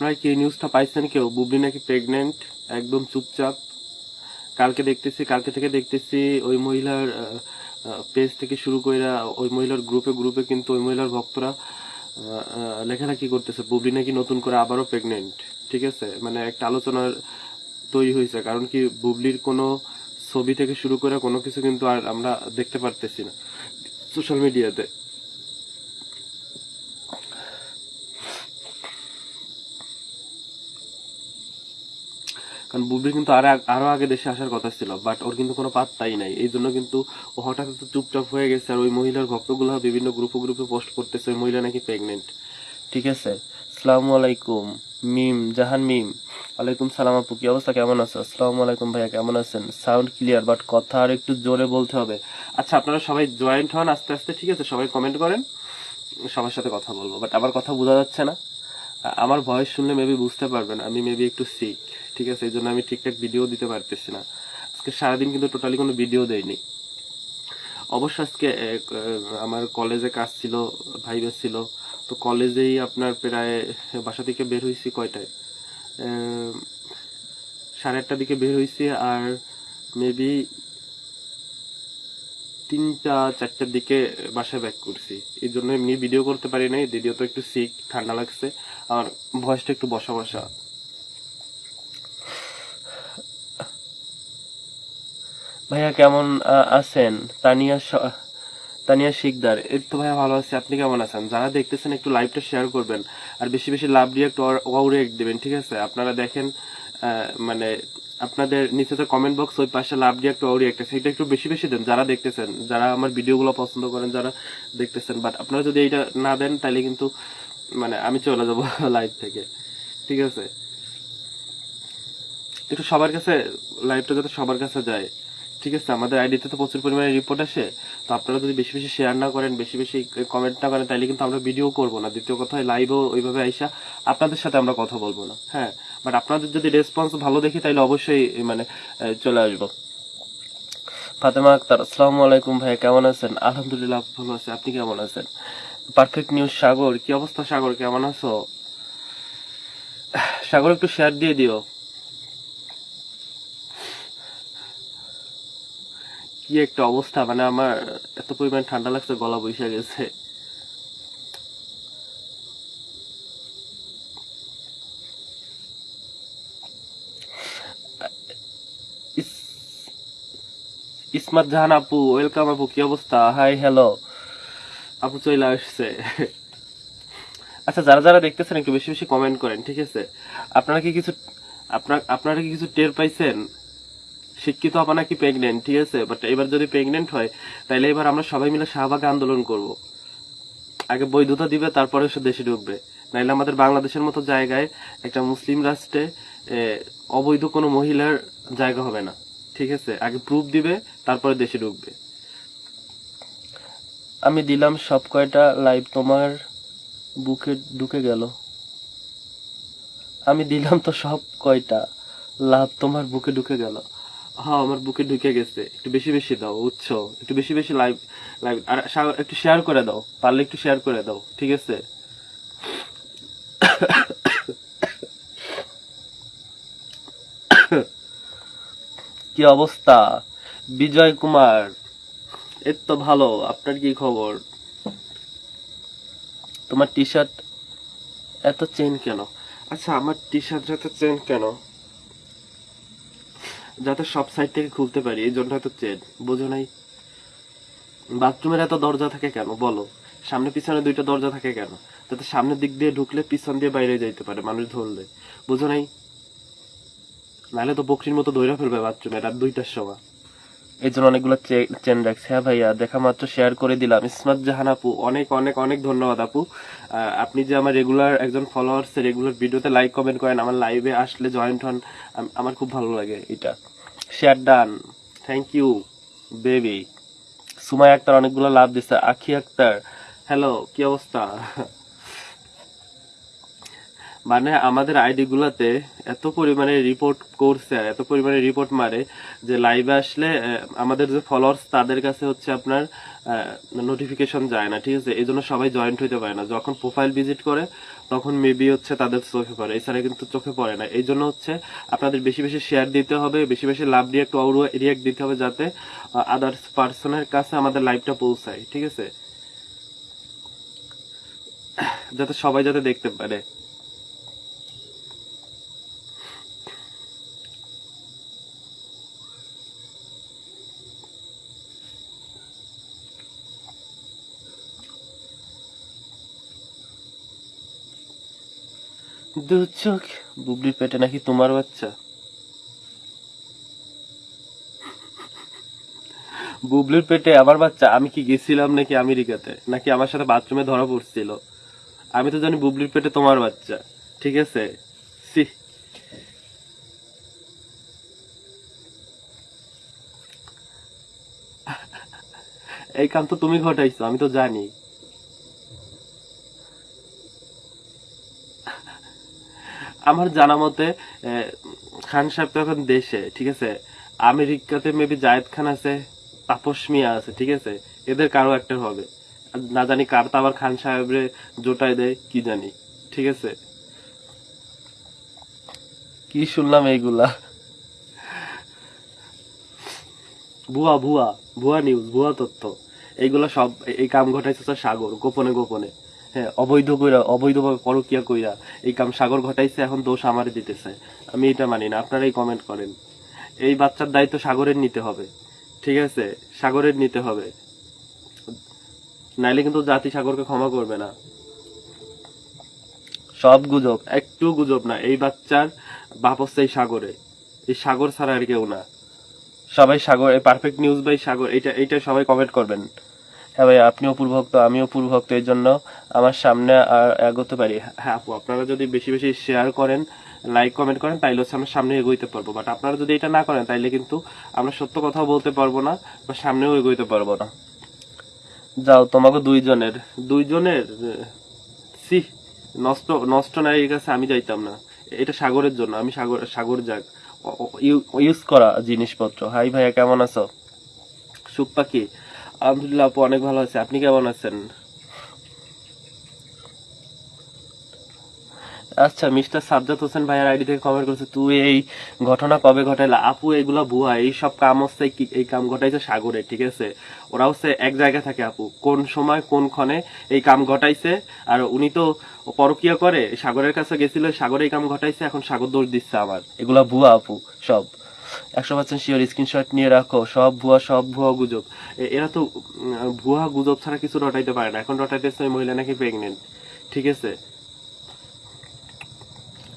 আপনারা কি নিউজটা পাইছেন কেউ? বুবলি নাকি প্রেগনেন্ট একদম চুপচাপ। কালকে দেখতেছি, কালকে থেকে দেখতেছি ওই মহিলার পেজ থেকে শুরু করে ওই মহিলার গ্রুপে গ্রুপে কিন্তু ওই মহিলার ভক্তরা লেখালেখি করতেছে। বুবলি নাকি নতুন করে আবারও প্রেগনেন্ট ঠিক আছে? মানে একটা আলোচনার তৈরি হয়েছে কারণ কি বুবলির কোনো ছবি থেকে শুরু করে কোনো কিছু কিন্তু আর আমরা দেখতে পারতেছি না। সোশ্যাল মিডিয়াতে কারণ বুবলি কিন্তু আরও আরও আগে দেশে আসার কথা ছিল বাট ওর কিন্তু কোনো পাত্তাই নাই। এই জন্য কিন্তু ও হঠাৎ চুপচাপ হয়ে গেছে আর ওই মহিলার ভক্তগুলো বিভিন্ন গ্রুপে গ্রুপে পোস্ট করতেছে, ওই মহিলা নাকি প্রেগনেন্ট ঠিক আছে? আসসালামু আলাইকুম। মিম, জাহান মিম। ওয়ালাইকুম সালাম আপু, কি অবস্থা? কেমন আছো? আসসালামু আলাইকুম ভাইয়া, কেমন আছেন? সাউন্ড ক্লিয়ার বাট কথা আর একটু জোরে বলতে হবে। আচ্ছা আপনারা সবাই জয়েন্ট হন আস্তে আস্তে, ঠিক আছে? সবাই কমেন্ট করেন, সবার সাথে কথা বলব বাট আমার কথা বোঝা যাচ্ছে না। আমার ভয়েস শুনলে মেবি বুঝতে পারবেন, আমি মেবি একটু সিক ঠিক আছে, এই জন্য আমি ঠিকঠাক ভিডিও দিতে পারতেছি না। আজকে সারাদিন কিন্তু টোটালি কোনো ভিডিও দেয়নি। অবশ্য আজকে আমার কলেজে কাজ ছিল ভাইবা ছিল। তো কলেজেই আপনার প্রায়, বাসা থেকে বের হয়েছি কয়টায়? সাড়ে আটটার দিকে বের হয়েছি আর মেবি তিনটা, চারটার দিকে বাসায় ব্যাক করছি। এই জন্য এমনি ভিডিও করতে পারি নাই ভিডিও তো একটু সিক ঠান্ডা লাগছে। আর ভয়েসটা একটু বসা বসা। ভাইয়া কেমন আছেন? তানিয়া তানিয়া শিকদার। এই তো ভাইয়া ভালো আছি, আপনি কেমন আছেন? যারা দেখতেছেন একটু লাইভটা শেয়ার করবেন, আর বেশি বেশি লাভ রিয়াক্ট ওয়াও রিয়াক্ট দেবেন, ঠিক আছে? আপনারা দেখেন মানে আপনাদের নিচে তো কমেন্ট বক্স ওই পাশে লাভ রিয়াক্ট ওয়াও রিয়াক্ট এটা একটু বেশি বেশি দেন, যারা দেখতেছেন, যারা আমার ভিডিওগুলো পছন্দ করেন, যারা দেখতেছেন বাট আপনারা যদি এইটা না দেন তাহলে কিন্তু মানে আমি চলে যাব লাইভ থেকে, ঠিক আছে? একটু সবার কাছে লাইভটা যাতে সবার কাছে যায়। ঠিক আছে, আমাদের আইডিতে তো প্রচুর পরিমাণে রিপোর্ট আসে। তো আপনারা যদি বেশি বেশি শেয়ার না করেন, বেশি বেশি কমেন্ট না করেন তাহলে কিন্তু আমরা ভিডিও করব না। দ্বিতীয় কথা লাইভও ওইভাবে আইসা আপনাদের সাথে আমরা কথা বলব না হ্যাঁ? বাট আপনাদের যদি রেসপন্স ভালো দেখি তাহলে অবশ্যই মানে চলে আসব। ফাতেমা আক্তার, আসসালামু আলাইকুম ভাই, কেমন আছেন? আলহামদুলিল্লাহ, ভালো আছে। আপনি কেমন আছেন? Perfect news Sagar. কি অবস্থা সাগর? কেমন আছো? সাগর, একটু শেয়ার দিয়ে দিও। কি একটা অবস্থা মানে আমার এত পরিমাণ ঠান্ডা লাগছে, গলা বসে গেছে। ইসমাত জাহান আপু, ওয়েলকাম আপু, কি অবস্থা? Hi, hello. আপু চলে আসছে। আচ্ছা যারা যারা দেখতেছেন, একটু বেশি বেশি কমেন্ট করেন, ঠিক আছে? আপনারা কি কিছু আপনার আপনারা কি কিছু টের পাইছেন? শিক্ষিত হবা নাকি প্রেগনেন্ট ঠিক আছে? বাট এবার যদি প্রেগনেন্ট হয় তাহলে এবার আমরা সবাই মিলে শাহবাগে আন্দোলন করব। আগে বৈধতা দিবে, তারপরে সে দেশে ঢুকবে। নাইলে আমাদের বাংলাদেশের মতো জায়গায় একটা মুসলিম রাষ্ট্রে অবৈধ কোনো মহিলার জায়গা হবে না, ঠিক আছে? আগে প্রুফ দিবে, তারপরে দেশে ঢুকবে। আমি দিলাম সব কয়টা লাইভ তোমার বুকে ঢুকে গেল। আমি দিলাম তো সব কয়টা, লাভ তোমার বুকে ঢুকে গেল। হ্যাঁ আমার বুকে ঢুকে গেছে। একটু বেশি বেশি দাও উৎস একটু বেশি বেশি লাইভ লাইভ আর একটু শেয়ার করে দাও। পারলে একটু শেয়ার করে দাও, ঠিক আছে? কি অবস্থা? বিজয় কুমার এর তো ভালো, আপনার কি খবর? তোমার টি শার্ট এত চেন কেন? আচ্ছা আমার টি শার্ট এত চেন কেন? যাতে সব সাইড থেকে খুলতে পারি, এই জন্য হয়তো চেন, বোঝো নাই। বাথরুমের এত দরজা থাকে কেন? বলো। সামনে পিছনে দুইটা দরজা থাকে কেন? যাতে সামনের দিক দিয়ে ঢুকলে পিছন দিয়ে বাইরে যাইতে পারে, মানুষ ধরলে। বোঝো নাই? নাহলে তো বকরির মতো দৈরা ফেলবে বাথরুমে রাত দুইটার সময়। এই জন্য অনেকগুলো চেন রাখছে হ্যাঁ ভাইয়া, দেখা মাত্র শেয়ার করে দিলাম। ইসমাত জাহান আপু, অনেক অনেক অনেক ধন্যবাদ আপু। আপনি যে আমার রেগুলার একজন ফলোয়ার্স রেগুলার ভিডিওতে লাইক কমেন্ট করেন, আমার লাইভে আসলে জয়েন্ট হন আমার খুব ভালো লাগে এটা। Share done thank you baby Sumai Akter অনেকগুলো লাভ দিচ্ছে আখি আক্তার হ্যালো কি অবস্থা? মানে আমাদের আইডি গুলাতে এত পরিমাণে রিপোর্ট করছে, এত পরিমাণে রিপোর্ট মারে যে লাইভে আসলে আমাদের যে ফলোয়ার্স তাদের কাছে হচ্ছে আপনার নোটিফিকেশন যায় না, ঠিক আছে? এই জন্য সবাই জয়েন্ট হইতে পারে না। যখন প্রোফাইল ভিজিট করে, তখন মেবি হচ্ছে তাদের চোখে পড়ে। এছাড়া কিন্তু চোখে পড়ে না। এই জন্য হচ্ছে আপনাদের বেশি বেশি শেয়ার দিতে হবে, বেশি বেশি লাভ রিয়াক্ট অর রিয়াক্ট দিতে হবে যাতে আদার্স পার্সনের কাছে আমাদের লাইভটা পৌঁছায়, ঠিক আছে? যাতে সবাই যাতে দেখতে পারে। বুবলির পেটে নাকি তোমার বাচ্চা? বুবলির পেটে আমার বাচ্চা, আমি কি গেছিলাম নাকি আমেরিকাতে? নাকি আমার সাথে বাথরুমে ধরা পড়ছিল? আমি তো জানি বুবলির পেটে তোমার বাচ্চা, ঠিক আছে? সি এই কাম তো তুমি ঘটাইছো, আমি তো জানি। আমার জানা মতে খান সাহেব তো এখন দেশে ঠিক আছে? আমেরিকাতে মেবি জায়েদ খান আছে তাপস মিয়া আছে ঠিক আছে? এদের কারও একটা হবে। না জানি কার তো আবার খান সাহেবরে জোটাই দেয় কি জানি ঠিক আছে? কি শুনলাম এইগুলা? ভুয়া ভুয়া ভুয়া নিউজ ভুয়া তথ্য। এইগুলা সব এই কাম ঘটাইছে স্যার সাগর গোপনে গোপনে। অবৈধ কইরা, অবৈধভাবে পরকিয়া কইরা এই কাম সাগর ঘটাইছে, এখন দোষ আমারে দিতেছে। আমি এটা মানি না, আপনারাই কমেন্ট করেন। এই বাচ্চার দায়িত্ব সাগরের নিতে হবে, ঠিক আছে? সাগরের নিতে হবে। নাইলে কিন্তু জাতি সাগরকে ক্ষমা করবে না। সব গুজব, একটু গুজব না, এই বাচ্চার বাপ হচ্ছে এই সাগরে। এই সাগর ছাড়া আর কেউ না। সবাই Sagar perfect news bye Sagar এটা এইটা সবাই কমেন্ট করবেন। হ্যাঁ ভাই, আপনিও পূর্বভক্ত আমিও পূর্বভক্ত এই জন্য আমার সামনে এগোতে পারি। হ্যাঁ আপু, আপনারা যদি বেশি বেশি শেয়ার করেন লাইক কমেন্ট করেন, তাইলে হচ্ছে আমরা সামনে এগোইতে পারব। বাট আপনারা যদি এটা না করেন, তাইলে কিন্তু আমরা সত্য কথাও বলতে পারব না, বা সামনেও এগোইতে পারব না। যাও, তোমাকে দুইজনের দুইজনের সি নষ্ট নষ্ট না এই কাছে আমি যাইতাম না। এটা সাগরের জন্য, আমি সাগর সাগর যাক। ইউজ করা জিনিসপত্র। হাই ভাইয়া, কেমন আছো? সুখ পাখি। আলহামদুলিল্লাহ আপু, অনেক ভালো আছে। আপনি কেমন আছেন? আচ্ছা মিস্টার সাজ্জাদ হোসেন ভাইয়ার আইডি থেকে কমেন্ট করেছে, তুই এই ঘটনা কবে ঘটাইলা? আপু, এগুলা ভুয়া এই সব কাম হচ্ছে এই কাম ঘটাইছে সাগরে, ঠিক আছে? ওরা হচ্ছে এক জায়গায় থাকে আপু, কোন সময়, কোন ক্ষণে এই কাম ঘটাইছে, আর উনি তো পরকিয়া করে, সাগরের কাছে গেছিল, সাগরে এই কাম ঘটাইছে, এখন সাগর দোষ দিচ্ছে আমার। এগুলা ভুয়া আপু, সব। একশো পার্সেন্ট শিওর স্ক্রিনশট নিয়ে রাখো, সব ভুয়া সব ভুয়া গুজব। এরা তো ভুয়া গুজব ছাড়া কিছু রটাইতে পারে না। এখন রটাইতেছে ওই মহিলা নাকি প্রেগনেন্ট ঠিক আছে?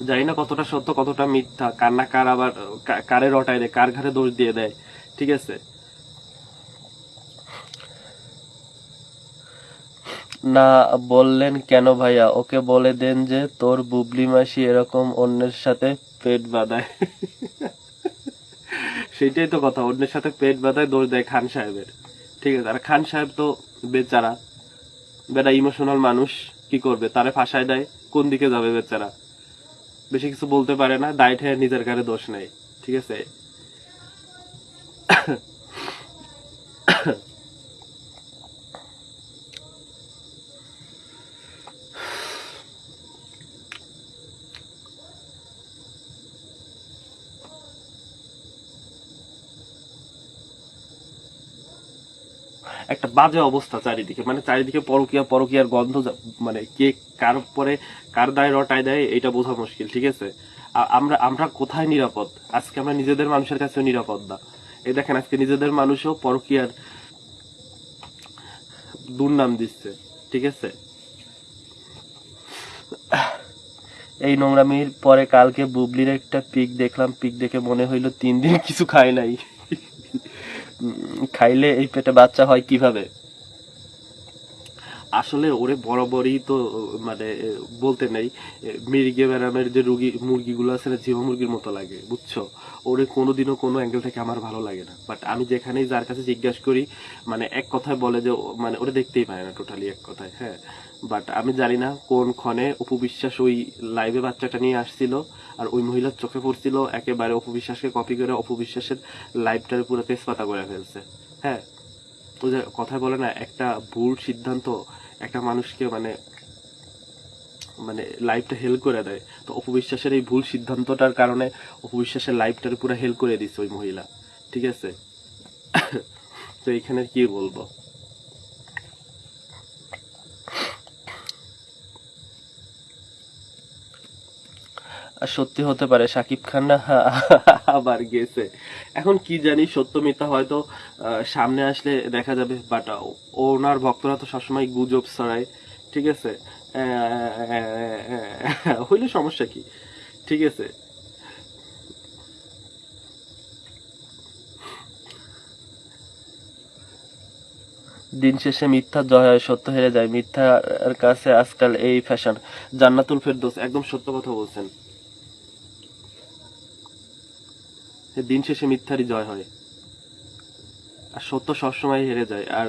জানি না কতটা সত্য, কতটা মিথ্যা, কার না কার আবার কারে রটায় দেয়, কার ঘাড়ে দোষ দিয়ে দেয়, ঠিক আছে? না বললেন কেন ভাইয়া? ওকে বলে দেন যে তোর বুবলি মাসি এরকম অন্যের সাথে পেট বাঁধায়। সেটাই তো কথা। অন্যের সাথে পেট ব্যথায় দোষ দেয় খান সাহেবের। ঠিক আছে, আর খান সাহেব তো বেচারা। বেটা ইমোশনাল মানুষ, কি করবে? তারে ফাঁসায় দেয়, কোন দিকে যাবে বেচারা? বেশি কিছু বলতে পারে না, দায় ঠেয়ে নিজের কারে দোষ নেই ঠিক আছে? একটা বাজে অবস্থা চারিদিকে। মানে চারিদিকে পরকিয়া, পরকিয়ার গন্ধ মানে কে কার পরে কার দায় রটায় দেয় এটা বোঝা মুশকিল, ঠিক আছে? আমরা আমরা কোথায় নিরাপদ? আজকে আমরা নিজেদের মানুষের কাছেও নিরাপদ না। এই দেখেন, আজকে নিজেদের মানুষও পরকিয়ার দুর্নাম দিচ্ছে, ঠিক আছে? এই নোংরামির পরে কালকে বুবলির একটা পিক দেখলাম, পিক দেখে মনে হইল তিন দিন কিছু খায় নাই। খাইলে এই পেটে বাচ্চা হয় কীভাবে? আসলে ওরে বরাবরই তো মানে বলতে নেই। মির্গে ম্যাডামের যে রুগী, মুরগিগুলো আছে না জিও মুরগির মতো লাগে, বুঝছ? ওরে কোনোদিনও কোনো অ্যাঙ্গেল থেকে আমার ভালো লাগে না। বাট আমি যেখানেই যার কাছে জিজ্ঞাসা করি মানে এক কথায় বলে যে মানে ওরে দেখতেই পায় না টোটালি এক কথায় হ্যাঁ? বাট আমি জানি না কোন ক্ষণে অপু বিশ্বাস ওই লাইভে বাচ্চাটা নিয়ে আসছিল, আর ওই মহিলার চোখে পড়ছিল, একেবারে অপু বিশ্বাসকে কপি করে অপু বিশ্বাসের লাইভটার পুরো তেজপাতা করে ফেলছে। হ্যাঁ ওই যে কথায় বলে না, একটা ভুল সিদ্ধান্ত একটা মানুষকে মানে মানে লাইফটা হেল করে দেয়। তো অপবিশ্বাসের এই ভুল সিদ্ধান্তটার কারণে অপবিশ্বাসের লাইফটার পুরো হেল করে দিচ্ছে ওই মহিলা। ঠিক আছে? তো এখানে কি বলব? সত্যি হতে পারে, সাকিব খান আবার গেছে। এখন কি জানি সত্য মিথ্যা হয়তো সামনে আসলে দেখা যাবে বাট ওনার ভক্তরা তো সবসময় গুজব ছড়ায়, ঠিক আছে? হইলে সমস্যা কি? ঠিক আছে? দিন শেষে মিথ্যা জয় হয়, সত্য হেরে যায়। মিথ্যার কাছে আজকাল এই ফ্যাশন জান্নাতুল ফেরদৌস একদম সত্য কথা বলছেন। দিন শেষে মিথ্যারই জয় হয়। আর সত্য সবসময় হেরে যায়। আর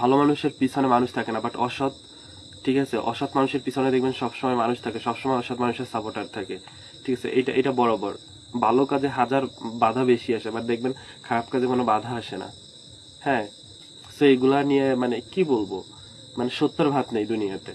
ভালো মানুষের পিছনে মানুষ থাকে না বাট অসৎ, ঠিক আছে, অসৎ মানুষের পিছনে দেখবেন সবসময় মানুষ থাকে, সবসময় অসৎ মানুষের সাপোর্টার থাকে, ঠিক আছে এটা এটা বরাবর। ভালো কাজে হাজার বাধা বেশি আসে বাট দেখবেন খারাপ কাজে কোনো বাধা আসে না। হ্যাঁ তো এগুলা নিয়ে মানে কি বলব? মানে সত্যর ভাত নেই দুনিয়াতে।